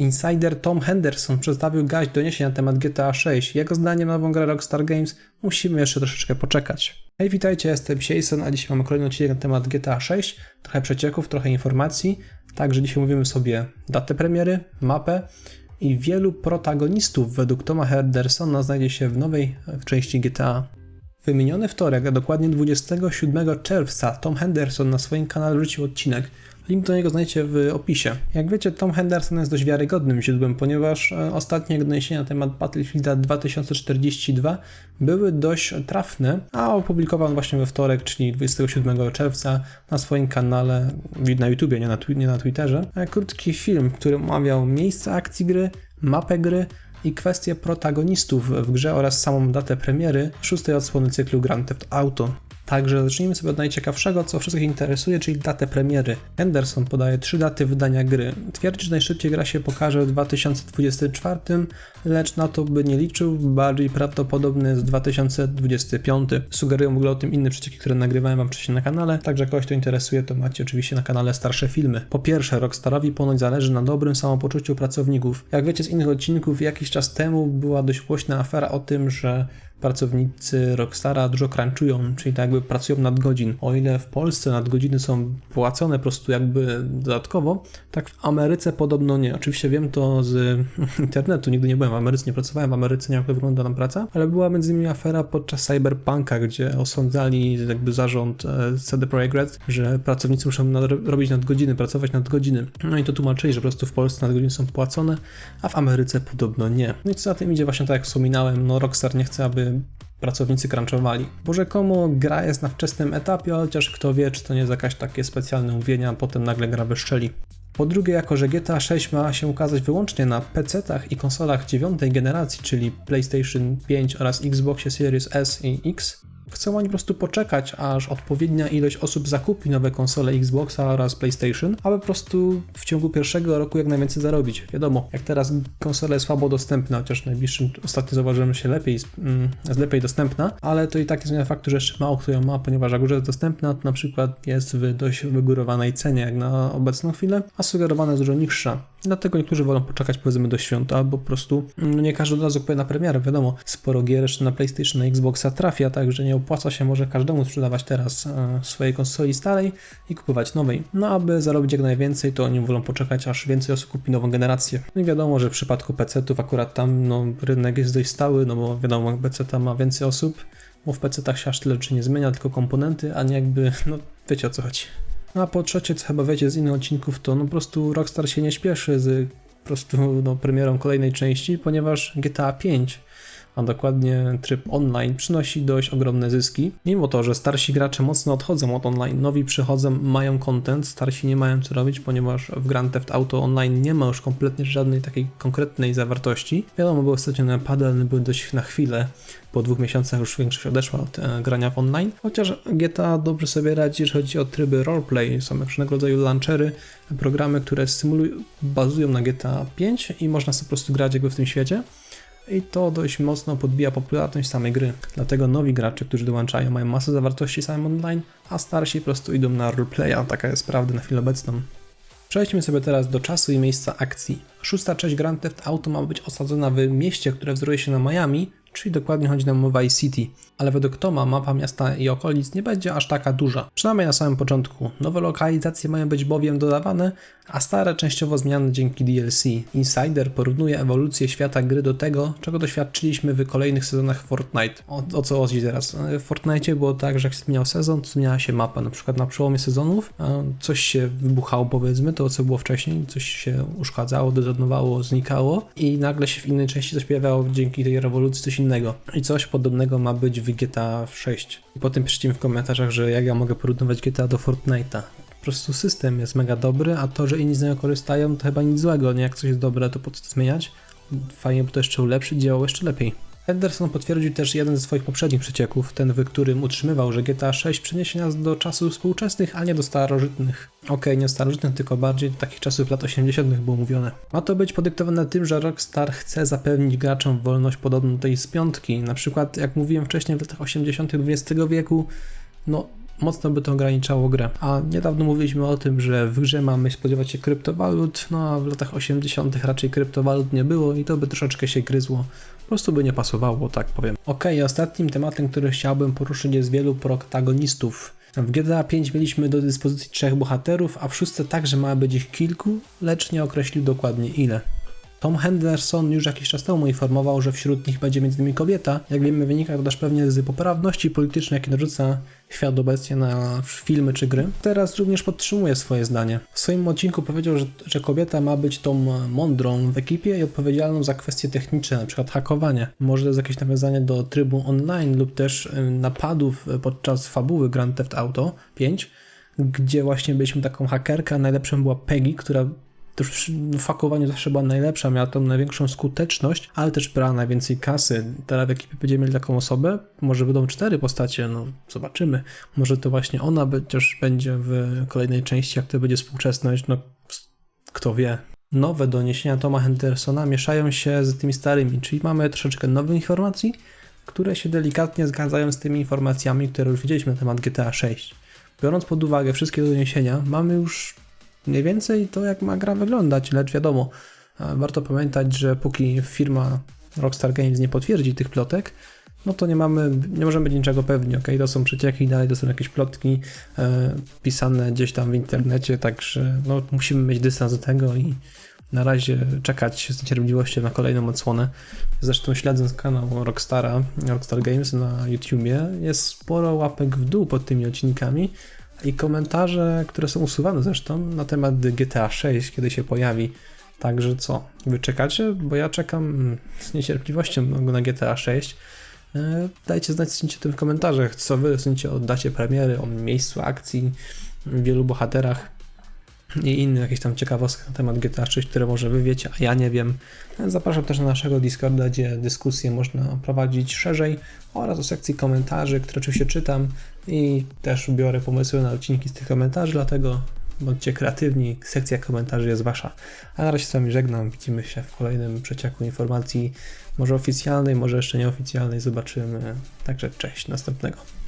Insider Tom Henderson przedstawił gaść doniesień na temat GTA 6. Jego zdaniem nową grę Rockstar Games musimy jeszcze troszeczkę poczekać. Hej, witajcie, jestem Sieson, a dzisiaj mamy kolejny odcinek na temat GTA 6. Trochę przecieków, trochę informacji. Także dzisiaj mówimy sobie datę premiery, mapę i wielu protagonistów według Toma Hendersona znajdzie się w nowej części GTA. Wymieniony wtorek, a dokładnie 27 czerwca, Tom Henderson na swoim kanale wrzucił odcinek, Link do niego znajdziecie w opisie. Jak wiecie, Tom Henderson jest dość wiarygodnym źródłem, ponieważ e, ostatnie doniesienia na temat Battlefielda 2042 były dość trafne, a opublikował on właśnie we wtorek, czyli 27 czerwca na swoim kanale na YouTubie, nie na, nie na Twitterze. E, krótki film, który omawiał miejsce akcji gry, mapę gry, i kwestie protagonistów w grze oraz samą datę premiery szóstej odsłony cyklu Grand Theft Auto. Także zacznijmy sobie od najciekawszego, co wszystkich interesuje, czyli datę premiery. Henderson podaje trzy daty wydania gry. Twierdzi, że najszybciej gra się pokaże w 2024, lecz na to by nie liczył, bardziej prawdopodobny jest 2025. Sugerują w ogóle o tym inne przecieki, które nagrywałem wam wcześniej na kanale, także kogoś to interesuje, to macie oczywiście na kanale starsze filmy. Po pierwsze, Rockstarowi ponoć zależy na dobrym samopoczuciu pracowników. Jak wiecie z innych odcinków, jakiś czas temu była dość głośna afera o tym, że pracownicy Rockstara dużo crunchują, czyli tak jakby pracują nadgodzin. O ile w Polsce nadgodziny są płacone po prostu jakby dodatkowo, tak w Ameryce podobno nie. Oczywiście wiem to z internetu, nigdy nie byłem w Ameryce, nie pracowałem w Ameryce, nie wiem jak wygląda tam praca, ale była między innymi afera podczas Cyberpunka, gdzie osądzali jakby zarząd e, CD Projekt Red, że pracownicy muszą nad robić nadgodziny, pracować nadgodziny. No i to tłumaczyli, że po prostu w Polsce nadgodziny są płacone, a w Ameryce podobno nie. No i co za tym idzie właśnie tak jak wspominałem, no Rockstar nie chce, aby pracownicy crunchowali. Bo rzekomo gra jest na wczesnym etapie, chociaż kto wie, czy to nie jest jakaś takie specjalne umówienie, a potem nagle gra wyszczeli. Po drugie, jako że GTA 6 ma się ukazać wyłącznie na PC-tach i konsolach dziewiątej generacji, czyli PlayStation 5 oraz Xboxie Series S i X, Chcą oni po prostu poczekać, aż odpowiednia ilość osób zakupi nowe konsole Xboxa oraz PlayStation, aby po prostu w ciągu pierwszego roku jak najwięcej zarobić. Wiadomo, jak teraz konsola jest słabo dostępna, chociaż w najbliższym ostatnio zauważyłem, się lepiej, mm, jest lepiej dostępna, ale to i tak nie zmienia faktu, że jeszcze mało kto ją ma, ponieważ jak już jest dostępna, to na przykład jest w dość wygórowanej cenie jak na obecną chwilę, a sugerowana jest dużo niższa. Dlatego niektórzy wolą poczekać powiedzmy do świąt, albo po prostu no nie każdy od razu kupuje na premierę. Wiadomo, sporo gier jeszcze na PlayStation, na Xboxa trafia, także nie opłaca się może każdemu sprzedawać teraz e, swojej konsoli starej i kupować nowej. No aby zarobić jak najwięcej, to oni wolą poczekać, aż więcej osób kupi nową generację. No i wiadomo, że w przypadku PC-ów akurat tam no, rynek jest dość stały, no bo wiadomo, PC ma więcej osób, bo w PC-tach się aż tyle czy nie zmienia, tylko komponenty, a nie jakby, no wiecie o co chodzi. No a po trzecie, co chyba wiecie z innych odcinków, to no po prostu Rockstar się nie śpieszy z po prostu no, premierą kolejnej części, ponieważ GTA 5 a dokładnie tryb online, przynosi dość ogromne zyski. Mimo to, że starsi gracze mocno odchodzą od online, nowi przychodzą, mają content, starsi nie mają co robić, ponieważ w Grand Theft Auto Online nie ma już kompletnie żadnej takiej konkretnej zawartości. Wiadomo, były ostatnio napady, ale były dość na chwilę. Po dwóch miesiącach już większość odeszła od e, grania w online. Chociaż GTA dobrze sobie radzi, jeżeli chodzi o tryby roleplay. Są różnego rodzaju launchery, programy, które symulują, bazują na GTA 5 i można sobie po prostu grać jakby w tym świecie i to dość mocno podbija popularność samej gry. Dlatego nowi gracze, którzy dołączają, mają masę zawartości samym online, a starsi po prostu idą na roleplaya. Taka jest prawda na chwilę obecną. Przejdźmy sobie teraz do czasu i miejsca akcji. Szósta część Grand Theft Auto ma być osadzona w mieście, które wzoruje się na Miami, czyli dokładnie chodzi nam o Vice City, ale według Toma mapa miasta i okolic nie będzie aż taka duża, przynajmniej na samym początku. Nowe lokalizacje mają być bowiem dodawane, a stare częściowo zmiany dzięki DLC. Insider porównuje ewolucję świata gry do tego, czego doświadczyliśmy w kolejnych sezonach Fortnite. O, o co chodzi teraz? W Fortnite było tak, że jak zmieniał sezon, to zmieniała się mapa. Na przykład na przełomie sezonów coś się wybuchało powiedzmy, to co było wcześniej, coś się uszkadzało, dezodnowało, znikało i nagle się w innej części coś pojawiało dzięki tej rewolucji coś innego. I coś podobnego ma być w GTA 6. I potem piszcie w komentarzach, że jak ja mogę porównywać GTA do Fortnite'a. Po prostu system jest mega dobry, a to, że inni z niego korzystają, to chyba nic złego. Nie jak coś jest dobre, to po co to zmieniać? Fajnie, bo to jeszcze ulepszyć, działało jeszcze lepiej. Henderson potwierdził też jeden ze swoich poprzednich przecieków, ten w którym utrzymywał, że GTA 6 przeniesie nas do czasów współczesnych, a nie do starożytnych. Okej, okay, nie starożytnych, tylko bardziej do takich czasów lat 80. było mówione. Ma to być podyktowane tym, że Rockstar chce zapewnić graczom wolność podobną do tej z piątki. Na przykład, jak mówiłem wcześniej, w latach 80. XX wieku, no mocno by to ograniczało grę. A niedawno mówiliśmy o tym, że w grze mamy spodziewać się kryptowalut, no a w latach 80. raczej kryptowalut nie było i to by troszeczkę się gryzło. Po prostu by nie pasowało, tak powiem. Okej, ostatnim tematem, który chciałbym poruszyć jest wielu protagonistów. W GTA 5 mieliśmy do dyspozycji trzech bohaterów, a w szóstce także ma być ich kilku, lecz nie określił dokładnie ile. Tom Henderson już jakiś czas temu informował, że wśród nich będzie między innymi kobieta. Jak wiemy, wynika to też pewnie z poprawności politycznej, jakie narzuca świat obecnie na filmy czy gry. Teraz również podtrzymuje swoje zdanie. W swoim odcinku powiedział, że, że kobieta ma być tą mądrą w ekipie i odpowiedzialną za kwestie techniczne, np. hakowanie. Może to jest jakieś nawiązanie do trybu online lub też y, napadów podczas fabuły Grand Theft Auto 5, gdzie właśnie byliśmy taką hakerkę, a najlepszą była Peggy, która też w fakowaniu zawsze była najlepsza, miała tą największą skuteczność, ale też brała najwięcej kasy. Teraz w ekipie będziemy mieli taką osobę, może będą cztery postacie, no zobaczymy. Może to właśnie ona też będzie w kolejnej części, jak to będzie współczesność, no kto wie. Nowe doniesienia Toma Hendersona mieszają się z tymi starymi, czyli mamy troszeczkę nowych informacji, które się delikatnie zgadzają z tymi informacjami, które już widzieliśmy na temat GTA 6. Biorąc pod uwagę wszystkie doniesienia, mamy już mniej więcej to, jak ma gra wyglądać, lecz wiadomo, warto pamiętać, że póki firma Rockstar Games nie potwierdzi tych plotek, no to nie mamy, nie możemy być niczego pewni, ok? To są przecieki, dalej to są jakieś plotki e, pisane gdzieś tam w internecie, także no, musimy mieć dystans do tego i na razie czekać z niecierpliwością na kolejną odsłonę. Zresztą śledząc kanał Rockstara, Rockstar Games na YouTubie, jest sporo łapek w dół pod tymi odcinkami, i komentarze, które są usuwane zresztą na temat GTA 6, kiedy się pojawi. Także co, wy czekacie? Bo ja czekam z niecierpliwością na GTA 6. E, dajcie znać w tym w komentarzach, co wy sądzicie o dacie premiery, o miejscu akcji, wielu bohaterach i innych jakichś tam ciekawostkach na temat GTA 6, które może wy wiecie, a ja nie wiem. Zapraszam też na naszego Discorda, gdzie dyskusję można prowadzić szerzej oraz do sekcji komentarzy, które oczywiście czytam i też biorę pomysły na odcinki z tych komentarzy, dlatego bądźcie kreatywni, sekcja komentarzy jest wasza. A na razie z wami żegnam, widzimy się w kolejnym przecieku informacji, może oficjalnej, może jeszcze nieoficjalnej, zobaczymy. Także cześć, następnego.